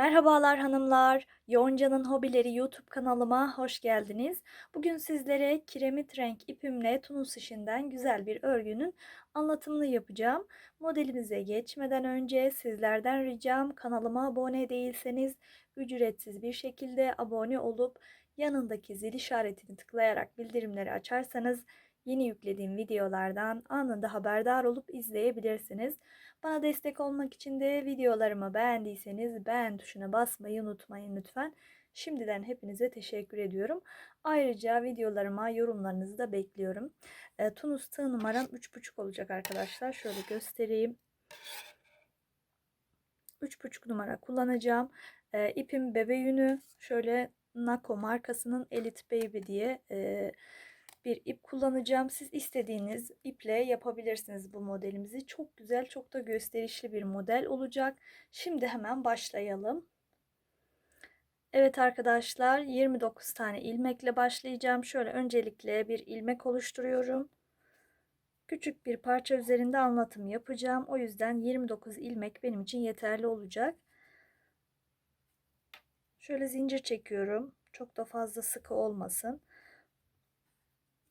Merhabalar hanımlar, Yonca'nın Hobileri YouTube kanalıma hoş geldiniz. Bugün sizlere kiremit renk ipimle tunus işinden güzel bir örgünün anlatımını yapacağım. Modelimize geçmeden önce sizlerden ricam kanalıma abone değilseniz ücretsiz bir şekilde abone olup yanındaki zil işaretini tıklayarak bildirimleri açarsanız yeni yüklediğim videolardan anında haberdar olup izleyebilirsiniz. Bana destek olmak için de videolarımı beğendiyseniz beğen tuşuna basmayı unutmayın lütfen. Şimdiden hepinize teşekkür ediyorum. Ayrıca videolarıma yorumlarınızı da bekliyorum. E, Tunus tığ numaram 3.5 olacak arkadaşlar. Şöyle göstereyim. 3.5 numara kullanacağım. E, ipim bebe yünü. Şöyle Nako markasının Elite Baby diye e, bir ip kullanacağım. Siz istediğiniz iple yapabilirsiniz bu modelimizi. Çok güzel, çok da gösterişli bir model olacak. Şimdi hemen başlayalım. Evet arkadaşlar 29 tane ilmekle başlayacağım. Şöyle öncelikle bir ilmek oluşturuyorum. Küçük bir parça üzerinde anlatım yapacağım. O yüzden 29 ilmek benim için yeterli olacak. Şöyle zincir çekiyorum. Çok da fazla sıkı olmasın.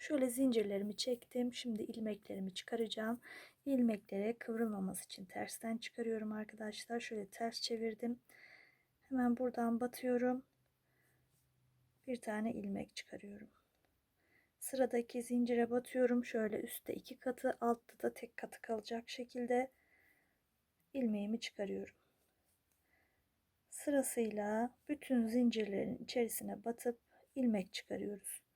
Şöyle zincirlerimi çektim. Şimdi ilmeklerimi çıkaracağım. İlmeklere kıvrılmaması için tersten çıkarıyorum arkadaşlar. Şöyle ters çevirdim. Hemen buradan batıyorum. Bir tane ilmek çıkarıyorum. Sıradaki zincire batıyorum. Şöyle üstte iki katı, altta da tek katı kalacak şekilde ilmeğimi çıkarıyorum. Sırasıyla bütün zincirlerin içerisine batıp ilmek çıkarıyoruz.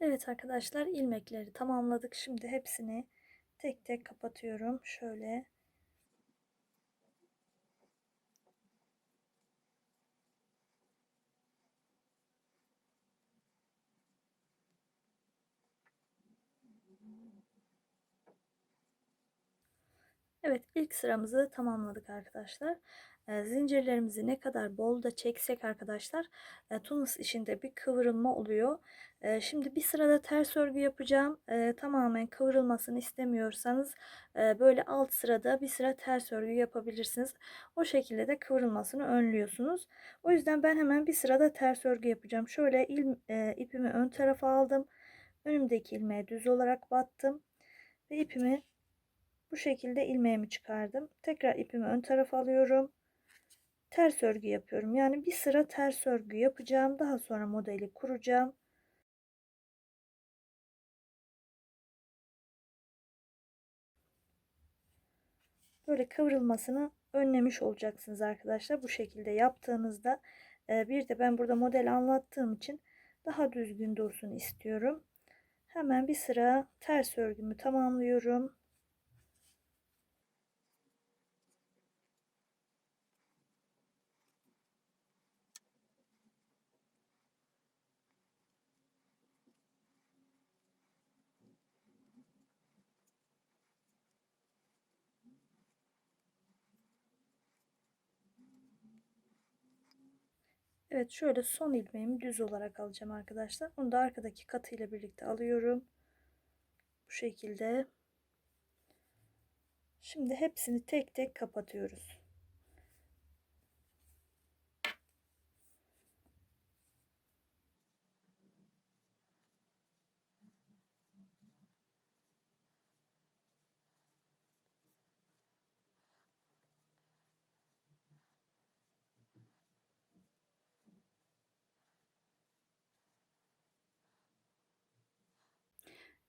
Evet arkadaşlar ilmekleri tamamladık. Şimdi hepsini tek tek kapatıyorum. Şöyle Evet ilk sıramızı tamamladık arkadaşlar. Zincirlerimizi ne kadar bol da çeksek arkadaşlar Tunus işinde bir kıvrılma oluyor. Şimdi bir sırada ters örgü yapacağım. Tamamen kıvrılmasını istemiyorsanız böyle alt sırada bir sıra ters örgü yapabilirsiniz. O şekilde de kıvrılmasını önlüyorsunuz. O yüzden ben hemen bir sırada ters örgü yapacağım. Şöyle ipimi ön tarafa aldım. Önümdeki ilmeğe düz olarak battım. Ve ipimi bu şekilde ilmeğimi çıkardım. Tekrar ipimi ön tarafa alıyorum. Ters örgü yapıyorum. Yani bir sıra ters örgü yapacağım. Daha sonra modeli kuracağım. Böyle kıvrılmasını önlemiş olacaksınız arkadaşlar. Bu şekilde yaptığınızda e, bir de ben burada model anlattığım için daha düzgün dursun istiyorum. Hemen bir sıra ters örgümü tamamlıyorum. Evet şöyle son ilmeğimi düz olarak alacağım arkadaşlar. Onu da arkadaki katıyla birlikte alıyorum. Bu şekilde. Şimdi hepsini tek tek kapatıyoruz.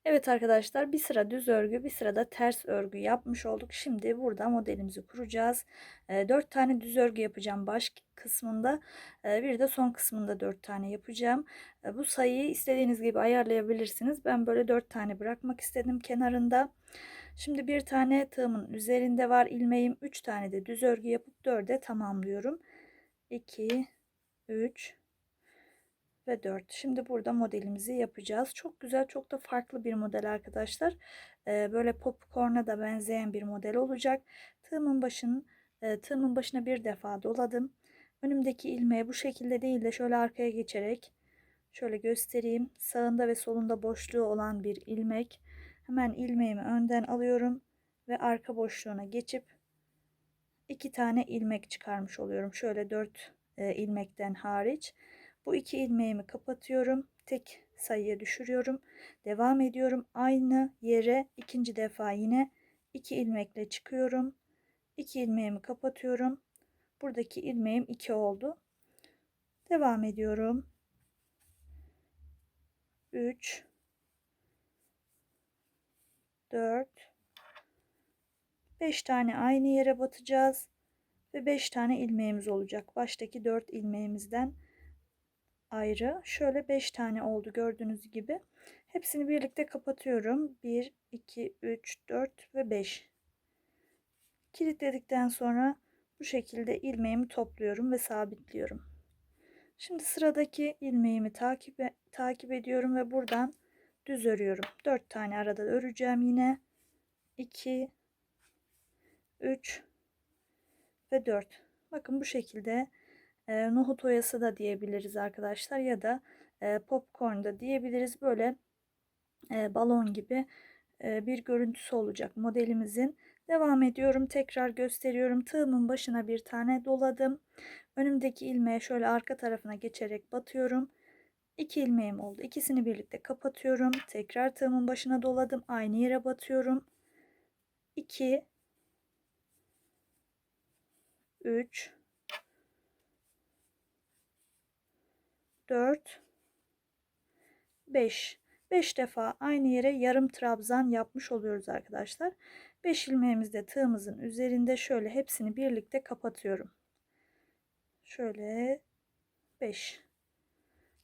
Evet arkadaşlar bir sıra düz örgü bir sırada ters örgü yapmış olduk. Şimdi burada modelimizi kuracağız. E, 4 tane düz örgü yapacağım baş kısmında. E, bir de son kısmında 4 tane yapacağım. E, bu sayıyı istediğiniz gibi ayarlayabilirsiniz. Ben böyle 4 tane bırakmak istedim kenarında. Şimdi bir tane tığımın üzerinde var ilmeğim. 3 tane de düz örgü yapıp 4'e tamamlıyorum. 2 3 ve 4. Şimdi burada modelimizi yapacağız. Çok güzel, çok da farklı bir model arkadaşlar. Ee, böyle popcorn'a da benzeyen bir model olacak. Tığımın başını, e, tığımın başına bir defa doladım. Önümdeki ilmeği bu şekilde değil de şöyle arkaya geçerek şöyle göstereyim. Sağında ve solunda boşluğu olan bir ilmek. Hemen ilmeğimi önden alıyorum ve arka boşluğuna geçip iki tane ilmek çıkarmış oluyorum. Şöyle dört e, ilmekten hariç. Bu iki ilmeğimi kapatıyorum. Tek sayıya düşürüyorum. Devam ediyorum. Aynı yere ikinci defa yine iki ilmekle çıkıyorum. İki ilmeğimi kapatıyorum. Buradaki ilmeğim 2 oldu. Devam ediyorum. 3 4 5 tane aynı yere batacağız ve 5 tane ilmeğimiz olacak. Baştaki 4 ilmeğimizden ayrı. Şöyle 5 tane oldu gördüğünüz gibi. Hepsini birlikte kapatıyorum. 1, 2, 3, 4 ve 5. Kilitledikten sonra bu şekilde ilmeğimi topluyorum ve sabitliyorum. Şimdi sıradaki ilmeğimi takip, e takip ediyorum ve buradan düz örüyorum. 4 tane arada öreceğim yine. 2 3 ve 4. Bakın bu şekilde e, nohut oyası da diyebiliriz arkadaşlar ya da e, popcorn da diyebiliriz. Böyle balon gibi bir görüntüsü olacak modelimizin. Devam ediyorum. Tekrar gösteriyorum. Tığımın başına bir tane doladım. Önümdeki ilmeğe şöyle arka tarafına geçerek batıyorum. İki ilmeğim oldu. İkisini birlikte kapatıyorum. Tekrar tığımın başına doladım. Aynı yere batıyorum. 2 3 4 5 5 defa aynı yere yarım trabzan yapmış oluyoruz arkadaşlar. 5 ilmeğimizde tığımızın üzerinde şöyle hepsini birlikte kapatıyorum. Şöyle 5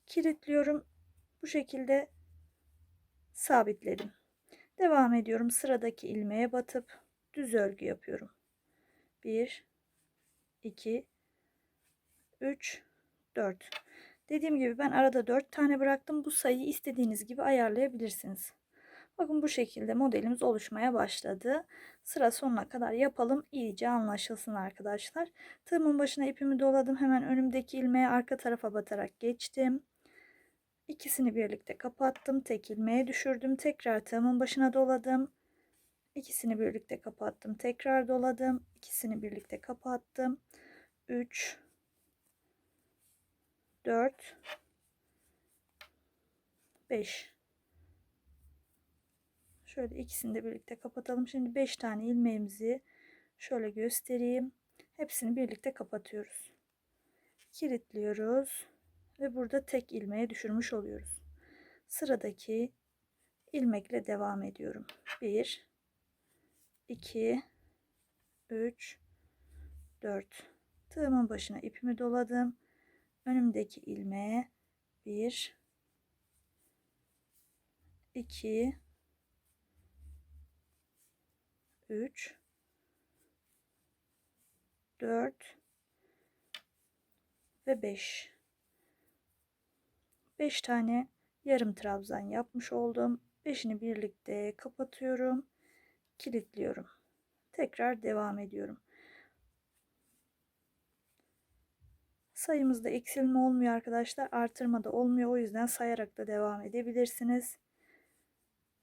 kilitliyorum. Bu şekilde sabitledim. Devam ediyorum. Sıradaki ilmeğe batıp düz örgü yapıyorum. 1 2 3 4 Dediğim gibi ben arada 4 tane bıraktım. Bu sayıyı istediğiniz gibi ayarlayabilirsiniz. Bakın bu şekilde modelimiz oluşmaya başladı. Sıra sonuna kadar yapalım. iyice anlaşılsın arkadaşlar. Tığımın başına ipimi doladım. Hemen önümdeki ilmeğe arka tarafa batarak geçtim. İkisini birlikte kapattım. Tek ilmeğe düşürdüm. Tekrar tığımın başına doladım. İkisini birlikte kapattım. Tekrar doladım. İkisini birlikte kapattım. 3 4 5 Şöyle ikisini de birlikte kapatalım. Şimdi 5 tane ilmeğimizi şöyle göstereyim. Hepsini birlikte kapatıyoruz. Kilitliyoruz ve burada tek ilmeğe düşürmüş oluyoruz. Sıradaki ilmekle devam ediyorum. 1 2 3 4 Tığımın başına ipimi doladım önümdeki ilmeğe 1 2 3 4 ve 5 5 tane yarım trabzan yapmış oldum. 5'ini birlikte kapatıyorum. Kilitliyorum. Tekrar devam ediyorum. Sayımızda eksilme olmuyor arkadaşlar. Artırma da olmuyor. O yüzden sayarak da devam edebilirsiniz.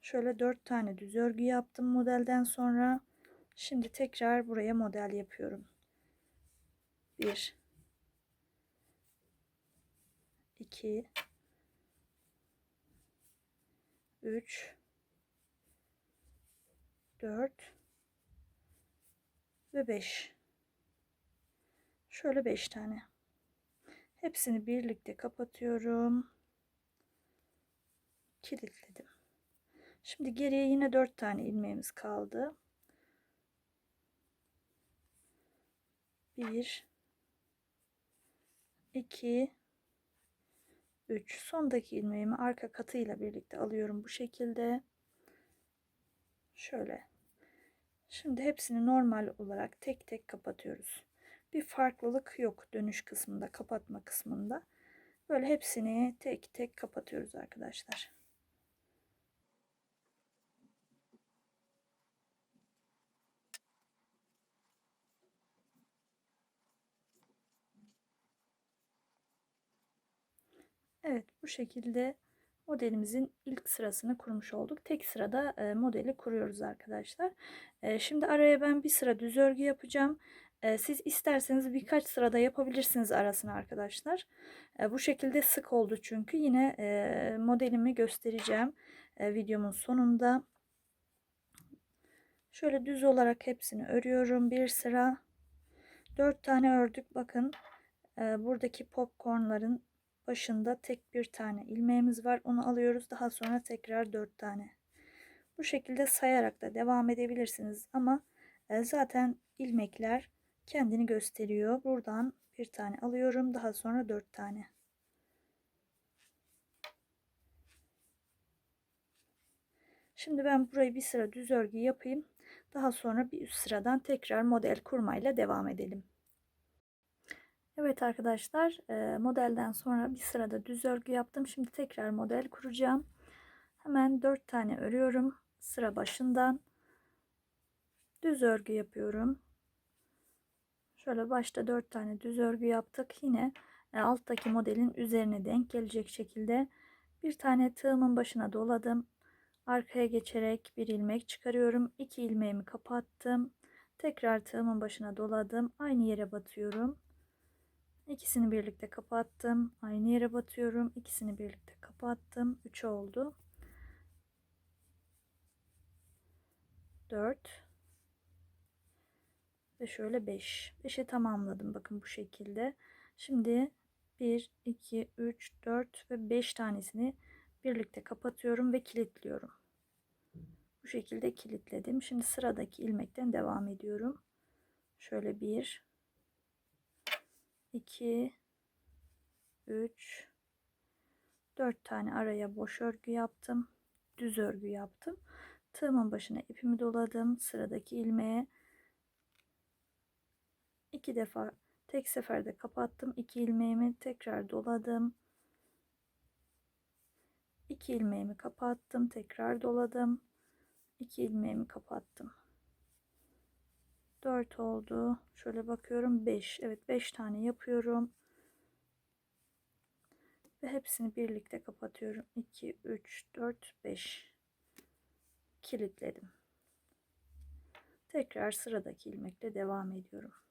Şöyle 4 tane düz örgü yaptım modelden sonra. Şimdi tekrar buraya model yapıyorum. 1 2 3 4 ve 5 şöyle 5 tane Hepsini birlikte kapatıyorum. Kilitledim. Şimdi geriye yine 4 tane ilmeğimiz kaldı. 1 2 3 sondaki ilmeğimi arka katıyla birlikte alıyorum bu şekilde. Şöyle. Şimdi hepsini normal olarak tek tek kapatıyoruz. Bir farklılık yok dönüş kısmında, kapatma kısmında. Böyle hepsini tek tek kapatıyoruz arkadaşlar. Evet bu şekilde modelimizin ilk sırasını kurmuş olduk. Tek sırada modeli kuruyoruz arkadaşlar. Şimdi araya ben bir sıra düz örgü yapacağım. Siz isterseniz birkaç sırada yapabilirsiniz arasını arkadaşlar. Bu şekilde sık oldu çünkü. Yine modelimi göstereceğim videomun sonunda. Şöyle düz olarak hepsini örüyorum. Bir sıra. Dört tane ördük. Bakın buradaki popcornların başında tek bir tane ilmeğimiz var. Onu alıyoruz. Daha sonra tekrar dört tane. Bu şekilde sayarak da devam edebilirsiniz. Ama zaten ilmekler kendini gösteriyor. Buradan bir tane alıyorum. Daha sonra dört tane. Şimdi ben burayı bir sıra düz örgü yapayım. Daha sonra bir üst sıradan tekrar model kurmayla devam edelim. Evet arkadaşlar modelden sonra bir sırada düz örgü yaptım. Şimdi tekrar model kuracağım. Hemen 4 tane örüyorum. Sıra başından düz örgü yapıyorum. Şöyle başta 4 tane düz örgü yaptık. Yine alttaki modelin üzerine denk gelecek şekilde bir tane tığımın başına doladım. Arkaya geçerek bir ilmek çıkarıyorum. 2 ilmeğimi kapattım. Tekrar tığımın başına doladım. Aynı yere batıyorum. İkisini birlikte kapattım. Aynı yere batıyorum. İkisini birlikte kapattım. 3 oldu. 4 ve şöyle 5. 5'e tamamladım. Bakın bu şekilde. Şimdi 1, 2, 3, 4 ve 5 tanesini birlikte kapatıyorum ve kilitliyorum. Bu şekilde kilitledim. Şimdi sıradaki ilmekten devam ediyorum. Şöyle 1 2 3 4 tane araya boş örgü yaptım. Düz örgü yaptım. Tığımın başına ipimi doladım. Sıradaki ilmeğe iki defa tek seferde kapattım. 2 ilmeğimi tekrar doladım. 2 ilmeğimi kapattım. Tekrar doladım. 2 ilmeğimi kapattım. 4 oldu. Şöyle bakıyorum 5. Evet 5 tane yapıyorum. Ve hepsini birlikte kapatıyorum. 2, 3, 4, 5. Kilitledim. Tekrar sıradaki ilmekle devam ediyorum.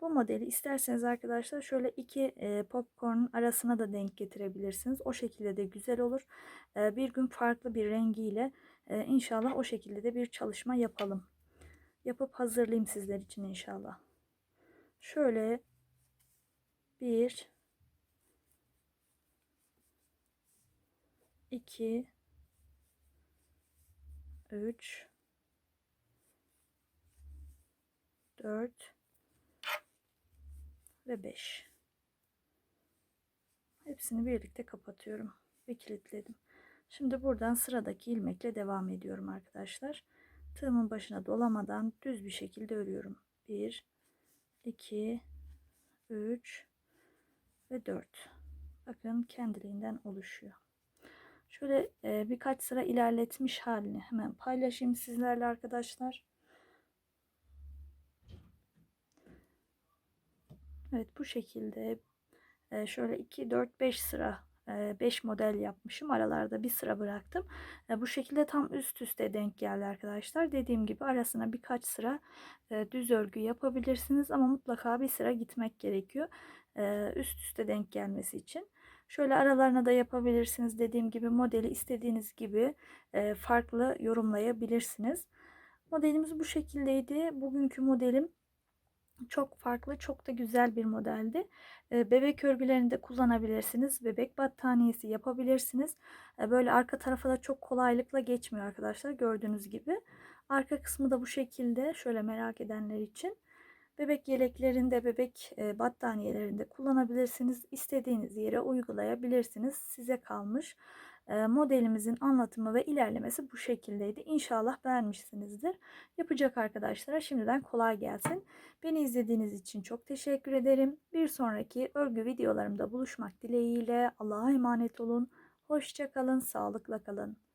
Bu modeli isterseniz arkadaşlar şöyle iki e, popcorn arasına da denk getirebilirsiniz. O şekilde de güzel olur. E, bir gün farklı bir rengiyle e, inşallah o şekilde de bir çalışma yapalım yapıp hazırlayayım sizler için inşallah. Şöyle bir iki üç dört ve beş. Hepsini birlikte kapatıyorum ve kilitledim. Şimdi buradan sıradaki ilmekle devam ediyorum arkadaşlar tığımın başına dolamadan düz bir şekilde örüyorum. 1 2 3 ve 4 bakın kendiliğinden oluşuyor şöyle e, birkaç sıra ilerletmiş halini hemen paylaşayım sizlerle arkadaşlar Evet bu şekilde e, şöyle 2 4 5 sıra 5 model yapmışım. Aralarda bir sıra bıraktım. Bu şekilde tam üst üste denk geldi arkadaşlar. Dediğim gibi arasına birkaç sıra düz örgü yapabilirsiniz ama mutlaka bir sıra gitmek gerekiyor. Üst üste denk gelmesi için. Şöyle aralarına da yapabilirsiniz. Dediğim gibi modeli istediğiniz gibi farklı yorumlayabilirsiniz. Modelimiz bu şekildeydi. Bugünkü modelim Çok farklı, çok da güzel bir modeldi. Bebek örgülerinde kullanabilirsiniz. Bebek battaniyesi yapabilirsiniz. Böyle arka tarafa da çok kolaylıkla geçmiyor arkadaşlar. Gördüğünüz gibi. Arka kısmı da bu şekilde. Şöyle merak edenler için. Bebek yeleklerinde, bebek battaniyelerinde kullanabilirsiniz. İstediğiniz yere uygulayabilirsiniz. Size kalmış. Modelimizin anlatımı ve ilerlemesi bu şekildeydi. İnşallah beğenmişsinizdir. Yapacak arkadaşlara şimdiden kolay gelsin. Beni izlediğiniz için çok teşekkür ederim. Bir sonraki örgü videolarımda buluşmak dileğiyle Allah'a emanet olun. Hoşçakalın, sağlıkla kalın.